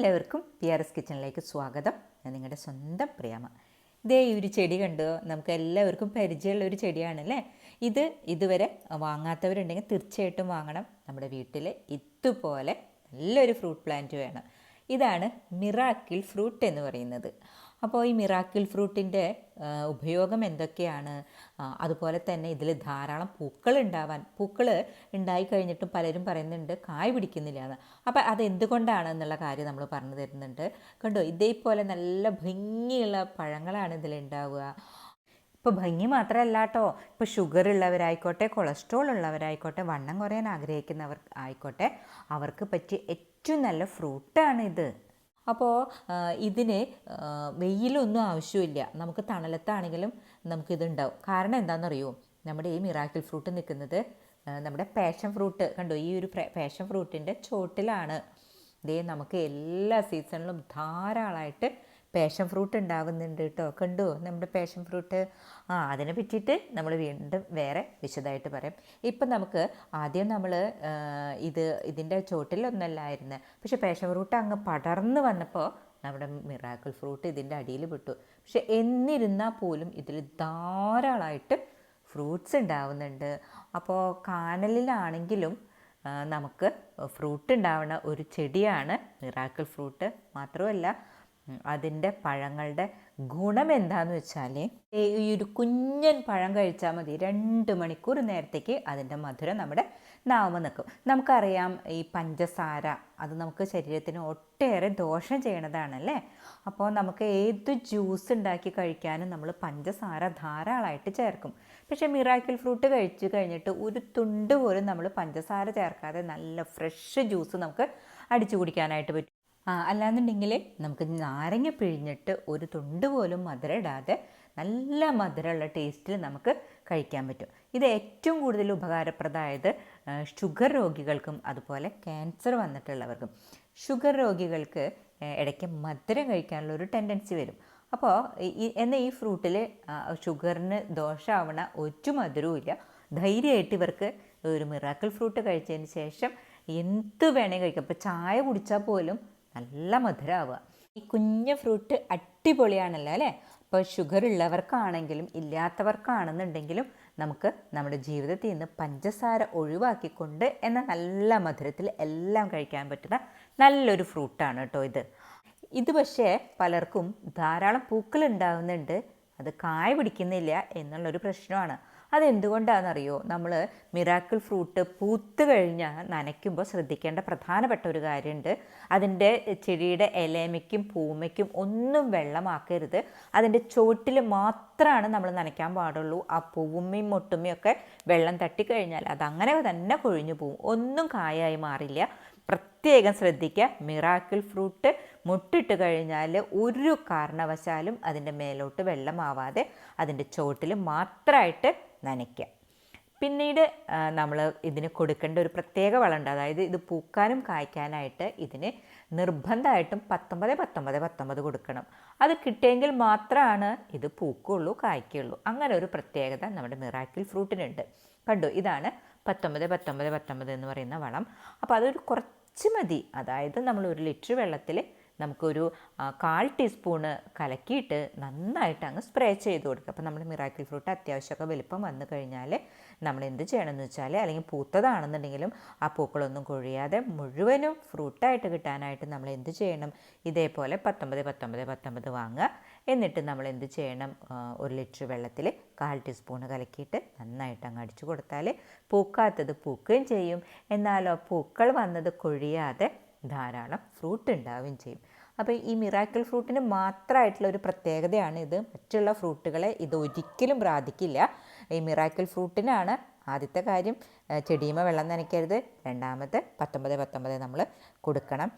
എല്ലാവർക്കും P R S കിച്ചണിലേക്ക് സ്വാഗതം. ഞാൻ നിങ്ങളുടെ സ്വന്തം പ്രിയമ ഇതേ ഈ ഒരു ചെടി കണ്ടോ? നമുക്ക് എല്ലാവർക്കും പരിചയമുള്ള ഒരു ചെടിയാണല്ലേ? ഇത് ഇതുവരെ വാങ്ങാത്തവരുണ്ടെങ്കിൽ തീർച്ചയായിട്ടും വാങ്ങണം. നമ്മുടെ വീട്ടിൽ ഇതുപോലെ നല്ലൊരു ഫ്രൂട്ട് പ്ലാന്റ് വേണം. ഇതാണ് മിറാക്കിൾ ഫ്രൂട്ട് എന്ന് പറയുന്നത്. അപ്പോൾ ഈ മിറാക്കിൾ ഫ്രൂട്ടിന്റെ ഉപയോഗം എന്തൊക്കെയാണ്? അതുപോലെ തന്നെ ഇതിൽ ധാരാളം പൂക്കൾ ഉണ്ടാവാൻ പൂക്കൾ ഉണ്ടായി കഴിഞ്ഞിട്ടും പലരും പറയുന്നുണ്ട് കായ് പിടിക്കുന്നില്ല എന്ന്. അപ്പോൾ അത് എന്തുകൊണ്ടാണ് എന്നുള്ള കാര്യം നമ്മൾ പറഞ്ഞു തരുന്നുണ്ട്. കണ്ടോ ഇതേപോലെ നല്ല ഭംഗിയുള്ള പഴങ്ങളാണ് ഇതിലുണ്ടാവുക ഇപ്പോൾ ഭംഗി മാത്രമല്ല കേട്ടോ. ഇപ്പോൾ ഷുഗർ ഉള്ളവരായിക്കോട്ടെ കൊളസ്ട്രോൾ ഉള്ളവരായിക്കോട്ടെ വണ്ണം കുറയാൻ ആഗ്രഹിക്കുന്നവർ ആയിക്കോട്ടെ അവർക്ക് പറ്റിയ ഏറ്റവും നല്ല ഫ്രൂട്ടാണ് ഇത് അപ്പോൾ ഇതിന് വെയിലൊന്നും ആവശ്യമില്ല. നമുക്ക് തണലത്താണെങ്കിലും നമുക്കിതുണ്ടാവും കാരണം എന്താണെന്നറിയോ? നമ്മുടെ ഈ മിറാക്കിൾ ഫ്രൂട്ട് നിൽക്കുന്നത് നമ്മുടെ പാഷൻ ഫ്രൂട്ട്. കണ്ടോ? ഈ ഒരു പാഷൻ ഫ്രൂട്ടിന്റെ ചോട്ടിലാണ്. ഇതേ നമുക്ക് എല്ലാ സീസണിലും ധാരാളമായിട്ട് പാഷൻ ഫ്രൂട്ട് ഉണ്ടാവുന്നുണ്ട് കേട്ടോ കണ്ടു? നമ്മുടെ പാഷൻ ഫ്രൂട്ട് ആ അതിനെ പറ്റിയിട്ട് നമ്മൾ വീണ്ടും വേറെ വിശദമായിട്ട് പറയാം. ഇപ്പം നമുക്ക് ആദ്യം നമ്മൾ ഇത് ഇതിന്റെ ചോട്ടിലൊന്നല്ലായിരുന്നു പക്ഷെ പാഷൻ ഫ്രൂട്ട് അങ്ങ് പടർന്നു വന്നപ്പോൾ നമ്മുടെ മിറാക്കിൾ ഫ്രൂട്ട് ഇതിന്റെ അടിയിൽ വിട്ടു പക്ഷെ എന്നിരുന്നാൽ പോലും ഇതിൽ ധാരാളമായിട്ട് ഫ്രൂട്ട്സ് ഉണ്ടാവുന്നുണ്ട്. അപ്പോൾ കാനലിലാണെങ്കിലും നമുക്ക് ഫ്രൂട്ട് ഉണ്ടാവുന്ന ഒരു ചെടിയാണ് മിറാക്കിൾ ഫ്രൂട്ട് മാത്രമല്ല അതിന്റെ പഴങ്ങളുടെ ഗുണം എന്താന്ന് വെച്ചാൽ ഈ ഒരു കുഞ്ഞൻ പഴം കഴിച്ചാൽ മതി. രണ്ട് മണിക്കൂർ നേരത്തേക്ക് അതിന്റെ മധുരം നമ്മുടെ നാവ് നിൽക്കും. നമുക്കറിയാം ഈ പഞ്ചസാര അത് നമുക്ക് ശരീരത്തിന് ഒട്ടേറെ ദോഷം ചെയ്യണതാണല്ലേ? അപ്പോൾ നമുക്ക് ഏത് ജ്യൂസ് ഉണ്ടാക്കി കഴിക്കാനും നമ്മൾ പഞ്ചസാര ധാരാളമായിട്ട് ചേർക്കും. പക്ഷേ മിറാക്കിൾ ഫ്രൂട്ട് കഴിച്ചു കഴിഞ്ഞിട്ട് ഒരു തുണ്ട് പോലും നമ്മൾ പഞ്ചസാര ചേർക്കാതെ നല്ല ഫ്രഷ് ജ്യൂസ് നമുക്ക് അടിച്ചു കുടിക്കാനായിട്ട് പറ്റും. അല്ലാന്നുണ്ടെങ്കിൽ നമുക്ക് നാരങ്ങ പിഴിഞ്ഞിട്ട് ഒരു തുണ്ട് പോലും മധുരം ഇടാതെ നല്ല മധുരമുള്ള ടേസ്റ്റിൽ നമുക്ക് കഴിക്കാൻ പറ്റും. ഇത് ഏറ്റവും കൂടുതൽ ഉപകാരപ്രദമായത് ഷുഗർ രോഗികൾക്കും അതുപോലെ ക്യാൻസർ വന്നിട്ടുള്ളവർക്കും. ഷുഗർ രോഗികൾക്ക് ഇടയ്ക്ക് മധുരം കഴിക്കാനുള്ള ഒരു ടെൻഡൻസി വരും. അപ്പോൾ എന്നാൽ ഈ ഫ്രൂട്ടിൽ ഷുഗറിന് ദോഷമാവണ ഒരു മധുരവും ഇല്ല. ധൈര്യമായിട്ട് ഇവർക്ക് ഒരു മിറാക്കിൾ ഫ്രൂട്ട് കഴിച്ചതിന് ശേഷം എന്ത് വേണേൽ കഴിക്കാം. ഇപ്പോൾ ചായ കുടിച്ചാൽ പോലും നല്ല മധുരമാവുക ഈ കുഞ്ഞ് ഫ്രൂട്ട് അടിപൊളിയാണല്ലോ അല്ലേ? അപ്പോൾ ഷുഗർ ഉള്ളവർക്കാണെങ്കിലും ഇല്ലാത്തവർക്കാണെന്നുണ്ടെങ്കിലും നമുക്ക് നമ്മുടെ ജീവിതത്തിൽ നിന്ന് പഞ്ചസാര ഒഴിവാക്കിക്കൊണ്ട് എന്ന നല്ല മധുരത്തിൽ എല്ലാം കഴിക്കാൻ പറ്റുന്ന നല്ലൊരു ഫ്രൂട്ടാണ് കേട്ടോ ഇത്. ഇത് പക്ഷേ പലർക്കും ധാരാളം പൂക്കൾ ഉണ്ടാകുന്നുണ്ട് അത് കായ പിടിക്കുന്നില്ല എന്നുള്ളൊരു പ്രശ്നമാണ്. അതെന്തുകൊണ്ടാണെന്നറിയോ? നമ്മൾ മിറാക്കിൾ ഫ്രൂട്ട് പൂത്ത് കഴിഞ്ഞാൽ നനയ്ക്കുമ്പോൾ ശ്രദ്ധിക്കേണ്ട പ്രധാനപ്പെട്ട ഒരു കാര്യമുണ്ട് അതിന്റെ ചെടിയുടെ ഇലമയ്ക്കും പൂമയ്ക്കും ഒന്നും വെള്ളമാക്കരുത്. അതിന്റെ ചുവട്ടിൽ മാത്രമാണ് നമ്മൾ നനയ്ക്കാൻ പാടുള്ളൂ. ആ പൂമയും മൊട്ടുമ്മയും ഒക്കെ വെള്ളം തട്ടിക്കഴിഞ്ഞാൽ അതങ്ങനെ തന്നെ കൊഴിഞ്ഞു പോവും. ഒന്നും കായായി മാറില്ല. പ്രത്യേകം ശ്രദ്ധിക്കുക. മിറാക്കിൾ ഫ്രൂട്ട് മുട്ടിട്ട് കഴിഞ്ഞാൽ ഒരു കാരണവശാലും അതിന്റെ മേലോട്ട് വെള്ളമാവാതെ അതിന്റെ ചോട്ടിൽ മാത്രമായിട്ട് നനയ്ക്കുക. പിന്നീട് നമ്മൾ ഇതിന് കൊടുക്കേണ്ട ഒരു പ്രത്യേക വളമുണ്ട്. അതായത് ഇത് പൂക്കാനും കായ്ക്കാനായിട്ട് ഇതിന് നിർബന്ധമായിട്ടും പത്തൊമ്പത് പത്തൊമ്പത് പത്തൊമ്പത് കൊടുക്കണം. അത് കിട്ടിയെങ്കിൽ മാത്രമാണ് ഇത് പൂക്കുള്ളൂ കായ്ക്കുള്ളൂ അങ്ങനെ ഒരു പ്രത്യേകത നമ്മുടെ മിറാക്കിൾ ഫ്രൂട്ടിനുണ്ട്. കണ്ടു ഇതാണ് പത്തൊമ്പത് പത്തൊമ്പത് പത്തൊമ്പത് എന്ന് പറയുന്ന വളം. അപ്പോൾ അതൊരു കുറച്ച് മതി. അതായത് നമ്മൾ ഒരു ലിറ്റർ വെള്ളത്തിൽ നമുക്കൊരു കാൽ ടീസ്പൂണ് കലക്കിയിട്ട് നന്നായിട്ട് അങ്ങ് സ്പ്രേ ചെയ്ത് കൊടുക്കുക. അപ്പോൾ നമ്മൾ മിറാക്കിൾ ഫ്രൂട്ട് അത്യാവശ്യമൊക്കെ വലിപ്പം വന്നു കഴിഞ്ഞാൽ നമ്മൾ എന്ത് ചെയ്യണമെന്ന് വെച്ചാൽ അല്ലെങ്കിൽ പൂത്തതാണെന്നുണ്ടെങ്കിലും ആ പൂക്കളൊന്നും കൊഴിയാതെ മുഴുവനും ഫ്രൂട്ടായിട്ട് കിട്ടാനായിട്ട് നമ്മൾ എന്ത് ചെയ്യണം? ഇതേപോലെ പത്തൊമ്പത് പത്തൊമ്പത് പത്തൊമ്പത് വാങ്ങുക. എന്നിട്ട് നമ്മൾ എന്ത് ചെയ്യണം? ഒരു ലിറ്റർ വെള്ളത്തിൽ കാൽ ടീസ്പൂൺ കലക്കിയിട്ട് നന്നായിട്ട് അങ്ങ് അടിച്ചു കൊടുത്താൽ പൂക്കാത്തത് പൂക്കുകയും ചെയ്യും. എന്നാലോ പൂക്കൾ വന്നത് കൊഴിയാതെ ധാരാളം ഫ്രൂട്ട് ഉണ്ടാവുകയും ചെയ്യും. അപ്പോൾ ഈ മിറാക്കിൾ ഫ്രൂട്ടിന് മാത്രമായിട്ടുള്ള ഒരു പ്രത്യേകതയാണ് ഇത്. മറ്റുള്ള ഫ്രൂട്ടുകളെ ഇത് ഒരിക്കലും ബാധിക്കില്ല. ഈ മിറാക്കിൾ ഫ്രൂട്ടിനാണ് ആദ്യത്തെ കാര്യം. ചെടിയുമ വെള്ളം നനയ്ക്കരുത്. രണ്ടാമത്തെ പത്തൊമ്പത് പത്തൊമ്പത് നമ്മൾ കൊടുക്കണം.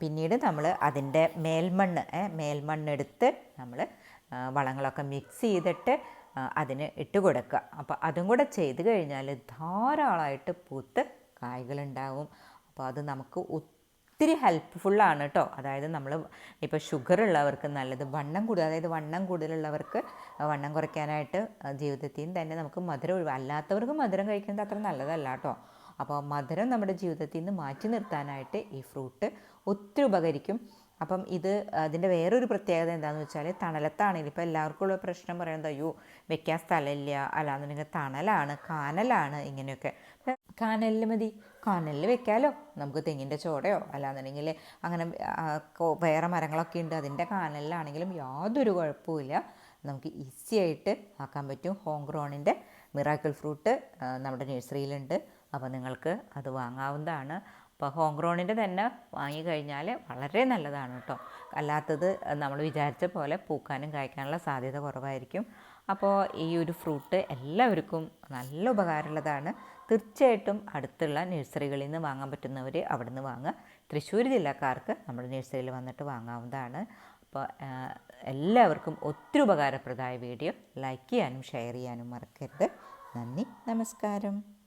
പിന്നീട് നമ്മൾ അതിന്റെ മേൽമണ്ണ് മേൽമണ്ണെടുത്ത് നമ്മൾ വളങ്ങളൊക്കെ മിക്സ് ചെയ്തിട്ട് അതിന് ഇട്ട് കൊടുക്കുക. അപ്പോൾ അതും കൂടെ ചെയ്ത് കഴിഞ്ഞാൽ ധാരാളമായിട്ട് പൂത്ത് കായ്കളുണ്ടാവും. അപ്പോൾ അത് നമുക്ക് ഒത്തിരി ഹെൽപ്ഫുള്ളാണ് കേട്ടോ അതായത് നമ്മൾ ഇപ്പോൾ ഷുഗർ ഉള്ളവർക്ക് നല്ലത് വണ്ണം കൂടുതൽ അതായത് വണ്ണം കൂടുതലുള്ളവർക്ക് വണ്ണം കുറയ്ക്കാനായിട്ട് ജീവിതത്തിൽ തന്നെ നമുക്ക് മധുരം ഒഴിവ് അല്ലാത്തവർക്ക് മധുരം കഴിക്കുന്നത് അത്ര നല്ലതല്ല കേട്ടോ അപ്പോൾ മധുരം നമ്മുടെ ജീവിതത്തിൽ നിന്ന് മാറ്റി നിർത്താനായിട്ട് ഈ ഫ്രൂട്ട് ഒത്തിരി ഉപകരിക്കും. അപ്പം ഇത് അതിന്റെ വേറൊരു പ്രത്യേകത എന്താണെന്ന് വെച്ചാൽ തണലത്താണെങ്കിൽ ഇപ്പോൾ എല്ലാവർക്കും ഉള്ള പ്രശ്നം പറയുന്നത് അയ്യോ വെക്കാൻ സ്ഥലമില്ല. അല്ലാന്നുണ്ടെങ്കിൽ തണലാണ് കാനലാണ് ഇങ്ങനെയൊക്കെ. കാനലിൽ മതി. കാനലിൽ വെക്കാമല്ലോ നമുക്ക് തെങ്ങിന്റെ ചോടയോ അല്ലാന്നുണ്ടെങ്കിൽ അങ്ങനെ വേറെ മരങ്ങളൊക്കെ ഉണ്ട്. അതിന്റെ കാനലിലാണെങ്കിലും യാതൊരു കുഴപ്പമില്ല നമുക്ക് ഈസി ആയിട്ട് ആക്കാൻ പറ്റും. ഹോം ഗ്രോണിന്റെ മിറാക്കിൾ ഫ്രൂട്ട് നമ്മുടെ നഴ്സറിയിലുണ്ട്. അപ്പോൾ നിങ്ങൾക്ക് അത് വാങ്ങാവുന്നതാണ്. അപ്പോൾ ഹോം ഗ്രോണിന്റെ തന്നെ വാങ്ങിക്കഴിഞ്ഞാൽ വളരെ നല്ലതാണ് കേട്ടോ. അല്ലാത്തത് നമ്മൾ വിചാരിച്ച പോലെ പൂക്കാനും കായ്ക്കാനുള്ള സാധ്യത കുറവായിരിക്കും. അപ്പോൾ ഈ ഒരു ഫ്രൂട്ട് എല്ലാവർക്കും നല്ല ഉപകാരമുള്ളതാണ്. തീർച്ചയായിട്ടും അടുത്തുള്ള നഴ്സറികളിൽ നിന്ന് വാങ്ങാൻ പറ്റുന്നവർ അവിടെ നിന്ന് വാങ്ങുക. തൃശ്ശൂർ ജില്ലക്കാർക്ക് നമ്മുടെ നഴ്സറിയിൽ വന്നിട്ട് വാങ്ങാവുന്നതാണ്. അപ്പോൾ എല്ലാവർക്കും ഒത്തിരി ഉപകാരപ്രദമായ വീഡിയോ ലൈക്ക് ചെയ്യാനും ഷെയർ ചെയ്യാനും മറക്കരുത്. നന്ദി നമസ്കാരം.